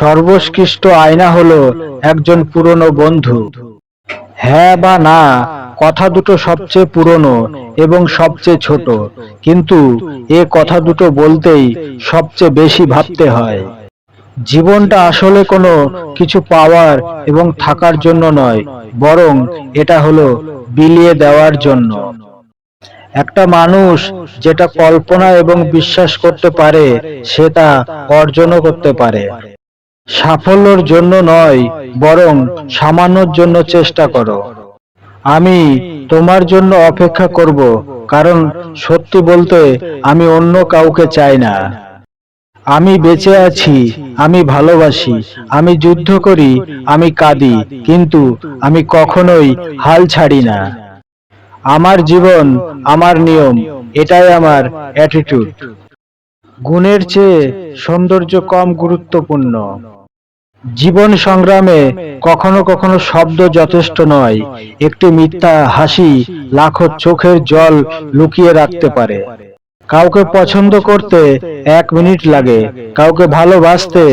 সর্বোৎকৃষ্ট আয়না হলো একজন পুরনো বন্ধু। হ্যাঁ বা না, কথা দুটো সবচেয়ে পুরনো এবং সবচেয়ে ছোট। কিন্তু এ কথা দুটো বলতেই সবচেয়ে বেশি ভাবতে হয়। জীবনটা আসলে কোনো কিছু পাওয়ার এবং থাকার জন্য নয়, বরং এটা হলো বিলিয়ে দেওয়ার জন্য। একটা মানুষ যেটা কল্পনা এবং বিশ্বাস করতে পারে সে তা অর্জনও করতে পারে। সাফল্যর জন্য নয়, বরং সামান্যর জন্য চেষ্টা করো। আমি তোমার জন্য অপেক্ষা করব, কারণ সত্যি বলতে আমি অন্য কাউকে চাই না। আমি বেঁচে আছি, আমি ভালোবাসি, আমি যুদ্ধ করি, আমি কাঁদি, কিন্তু আমি কখনোই হাল ছাড়ি না। আমার জীবন, আমার নিয়ম, এটাই আমার অ্যাটিটিউড গুণের চেয়ে সৌন্দর্য কম গুরুত্বপূর্ণ। জীবন সংগ্রামে কখনো কখনো শব্দ যথেষ্ট নয়, একটি মিথ্যা হাসি লাখো চোখের জল লুকিয়ে রাখতে পারে। কাউকে পছন্দ করতে এক মিনিট লাগে, কাউকে ভালোবাসতে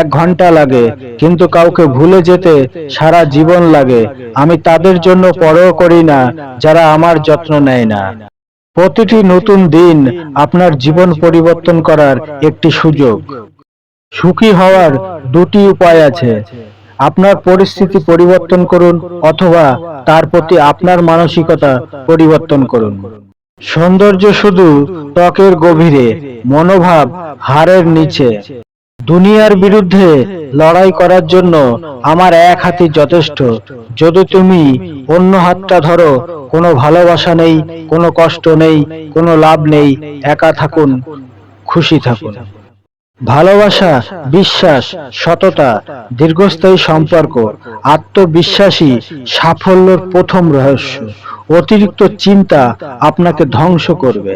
এক ঘণ্টা লাগে, কিন্তু কাউকে ভুলে যেতে সারা জীবন লাগে। আমি তাদের জন্য পরও করি না, যারা আমার যত্ন নেয় না। প্রতিটি নতুন দিন আপনার জীবন পরিবর্তন করার একটি সুযোগ। সুখী হওয়ার দুটি উপায় আছে। আপনার পরিস্থিতি পরিবর্তন করুন অথবা তার প্রতি আপনার মানসিকতা পরিবর্তন করুন। সৌন্দর্য শুধু ত্বকের গভীরে, মনোভাব হারের নিচে। দুনিয়ার বিরুদ্ধে লড়াই করার জন্য আমার এক হাতই যথেষ্ট। যদি তুমি অন্য হাতটা ধরো, কোনো ভালোবাসা নেই, কোনো কষ্ট নেই, কোনো লাভ নেই, একা থাকুন, খুশি থাকুন। ভালোবাসা, বিশ্বাস, সততা, দীর্ঘস্থায়ী সম্পর্ক আত্মবিশ্বাসী সাফল্যের প্রথম রহস্য। অতিরিক্ত চিন্তা আপনাকে ধ্বংস করবে।